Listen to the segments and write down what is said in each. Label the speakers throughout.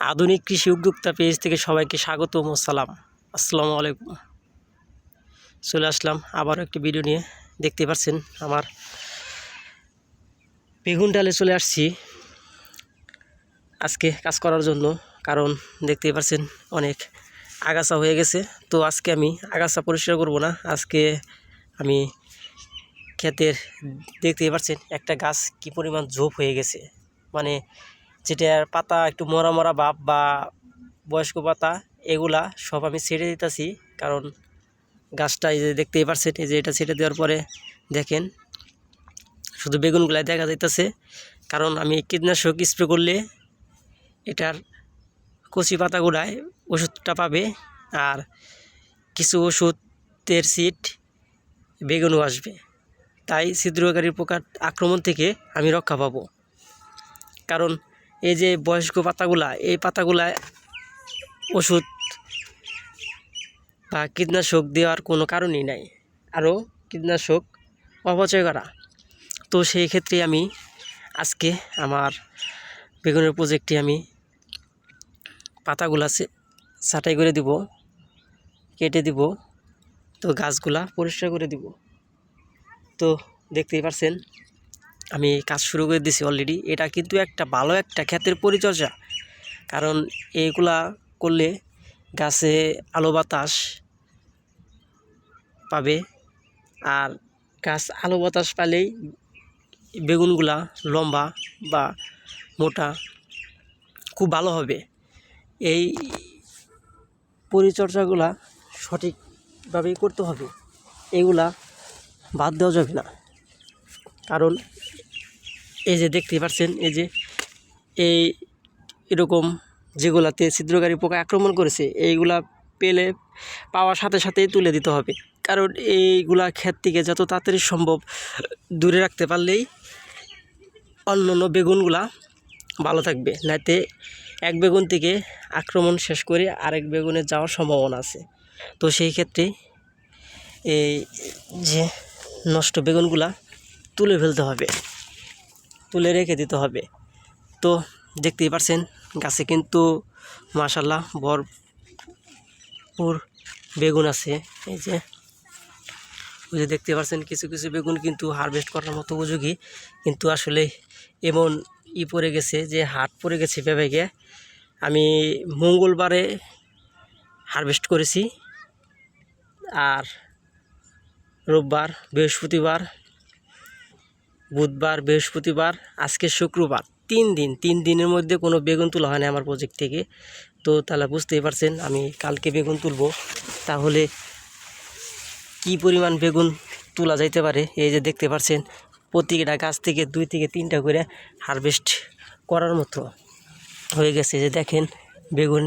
Speaker 1: আধুনিক কৃষি উদ্যোক্তা পেজ থেকে সবাইকে স্বাগতম সালাম। আসসালামু আলাইকুম। চলে আসলাম আবারও একটি ভিডিও নিয়ে। দেখতে পাচ্ছেন আমার বেগুন ডালে চলে আসছি। আজকে কাজ করার জন্য, কারণ দেখতেই পাচ্ছেন অনেক আগাছা হয়ে গেছে। তো আজকে আমি আগাছা পরিষ্কার করব না। আজকে আমি ক্ষেতের, দেখতেই পাচ্ছেন একটা গাছ কি পরিমাণ ঝোপ হয়ে গেছে। মানে যেটার পাতা একটু মরা মরা ভাব বা বয়স্ক পাতা, এগুলা সব আমি ছেড়ে দিতেছি। কারণ গাছটা এই যে দেখতেই পাচ্ছেন এই যে এটা ছেড়ে দেওয়ার পরে দেখেন, শুধু বেগুনগুলাই দেখা যাইতেছে। কারণ আমি কীটনাশক স্প্রে করলে এটার কচি পাতাগুলায় ওষুধটা পাবে আর কিছু ওষুধের সিট বেগুনও আসবে। তাই ছিদ্রকারী পোকার আক্রমণ থেকে আমি রক্ষা পাবো। কারণ এই যে বয়স্ক পাতাগুলা, এই পাতাগুলায় ওষুধ বা কীটনাশক দেওয়ার কোনো কারণই নাই। আরও কীটনাশক অপচয় করা। তো সেই ক্ষেত্রে আমি আজকে আমার বেগুনের প্রজেক্টে আমি পাতাগুলা ছাঁটাই করে দিব, কেটে দিব, তো গাছগুলা পরিষ্কার করে দিব। তো দেখতেই পাচ্ছেন আমি কাজ শুরু করে দিছি অলরেডি এটা কিন্তু একটা ভালো একটা ক্ষেতের পরিচর্যা। কারণ এগুলা করলে গাছে আলো বাতাস পাবে, আর গাছ আলো বাতাস পালেই বেগুনগুলা লম্বা বা মোটা খুব ভালো হবে। এই পরিচর্যাগুলা সঠিকভাবেই করতে হবে। এগুলা বাদ দেওয়া যাবে না। কারণ এই যে দেখতেই পাচ্ছেন এই যে এই এরকম যেগুলাতে ছিদ্রকারী পোকা আক্রমণ করেছে, এইগুলা পেলে পাওয়ার সাথে সাথেই তুলে দিতে হবে। কারণ এইগুলা ক্ষেত থেকে যত তাড়াতাড়ি সম্ভব দূরে রাখতে পারলেই অন্য অন্য বেগুনগুলা ভালো থাকবে। নাইতে এক বেগুন থেকে আক্রমণ শেষ করে আরেক বেগুনে যাওয়ার সম্ভাবনা আছে। তো সেই ক্ষেত্রে এই যে নষ্ট বেগুনগুলা তুলে ফেলতে হবে, তুলে রেখে দিতে হবে। তো দেখতেই পারছেন, গাছে কিন্তু মাশাল্লাহ ভরপুর বেগুন আছে। এই যে, ওই যে দেখতে পাচ্ছেন কিছু কিছু বেগুন কিন্তু হারভেস্ট করার মতো উপযোগী, কিন্তু আসলে এমন ই পড়ে গেছে যে হাট পড়ে গেছে বেবেগে আমি মঙ্গলবারে হারভেস্ট করেছি, আর রোববার, বৃহস্পতিবার বুধবার, বৃহস্পতিবার, আজকে শুক্রবার। তিন দিন, তিন দিনের মধ্যে কোনো বেগুন তোলা হয় না আমার প্রজেক্ট থেকে। তো তাহলে বুঝতেই পারছেন, আমি কালকে বেগুন তুলব। তাহলে কি পরিমাণ বেগুন তোলা যাইতে পারে? এই যে দেখতে পাচ্ছেন প্রতিটা গাছ থেকে দুই থেকে তিনটা করে হারভেস্ট করার মতো হয়ে গেছে। যে দেখেন, বেগুন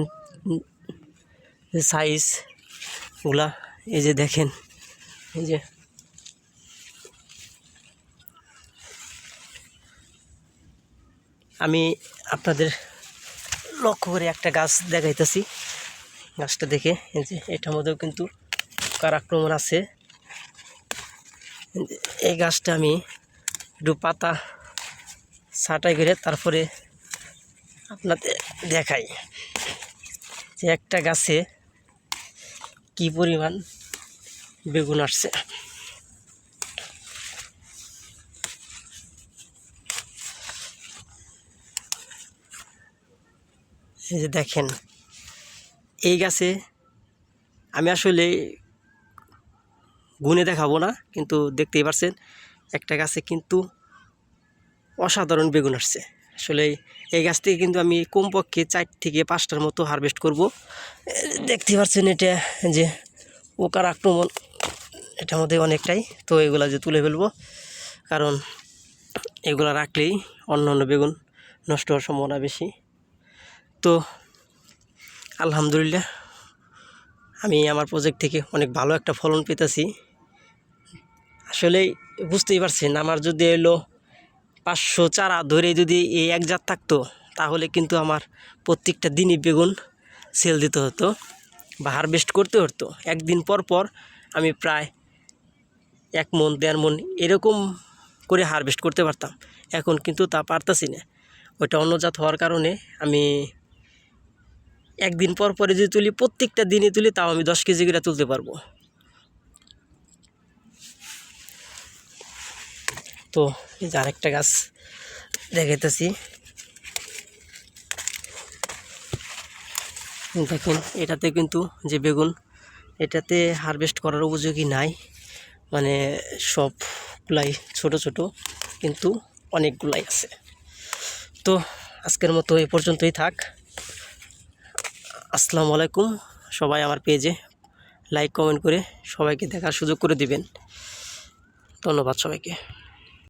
Speaker 1: সাইজগুলা এই যে দেখেন, এই যে আমি আপনাদের লক্ষ্য করে একটা গাছ দেখাইতেছি। গাছটা দেখে যে এটার মধ্যেও কিন্তু পোকার আক্রমণ আছে। এই গাছটা আমি একটু পাতা ছাঁটাই করে তারপরে আপনাদের দেখাই যে একটা গাছে কি পরিমাণ বেগুন আসছে। এই যে দেখেন, এই গাছে আমি আসলে গুনে দেখাবো না, কিন্তু দেখতেই পারছেন, একটা গাছে কিন্তু অসাধারণ বেগুন আসছে। আসলে এই গাছ থেকে কিন্তু আমি কমপক্ষে চার থেকে পাঁচটার মতো হারভেস্ট করব। দেখতে পাচ্ছেন এটা যে পোকার আক্রমণ, এটার মধ্যে অনেকটাই। তো এগুলা যে তুলে ফেলব, কারণ এগুলা রাখলেই অন্য অন্য বেগুন নষ্ট হওয়ার সম্ভাবনা বেশি। তো আলহামদুলিল্লাহ, আমি আমার প্রজেক্ট থেকে অনেক ভালো একটা ফলন পেতেছি। আসলে বুঝতেই পারছেন, আমার যদি এলো পাঁচশো চারা ধরে যদি এই এক জাত থাকতো, তাহলে কিন্তু আমার প্রত্যেকটা দিনই বেগুন সেল দিতে হতো বা হারভেস্ট করতে হতো। একদিন পর পর আমি প্রায় এক মন, দেড় মন এরকম করে হারভেস্ট করতে পারতাম। এখন কিন্তু তা পারতাছি না। ওইটা অন্য জাত হওয়ার কারণে আমি একদিন পর পরে যদি তুলি, প্রত্যেকটা দিনই তুলি, তাও আমি দশ কেজি করে তুলতে পারব। তো, এই যে আরেকটা গাছ দেখাইতেছি। দেখেন, এটাতে কিন্তু যে বেগুন, এটাতে হারভেস্ট করার উপযোগী নাই। মানে সবগুলাই ছোট ছোট, কিন্তু অনেকগুলাই আছে। তো, আজকের মতো এই পর্যন্তই থাক। আসসালামু আলাইকুম। সবাই আমার পেজে লাইক কমেন্ট করে সবাইকে দেখার সুযোগ করে দিবেন। ধন্যবাদ সবাইকে।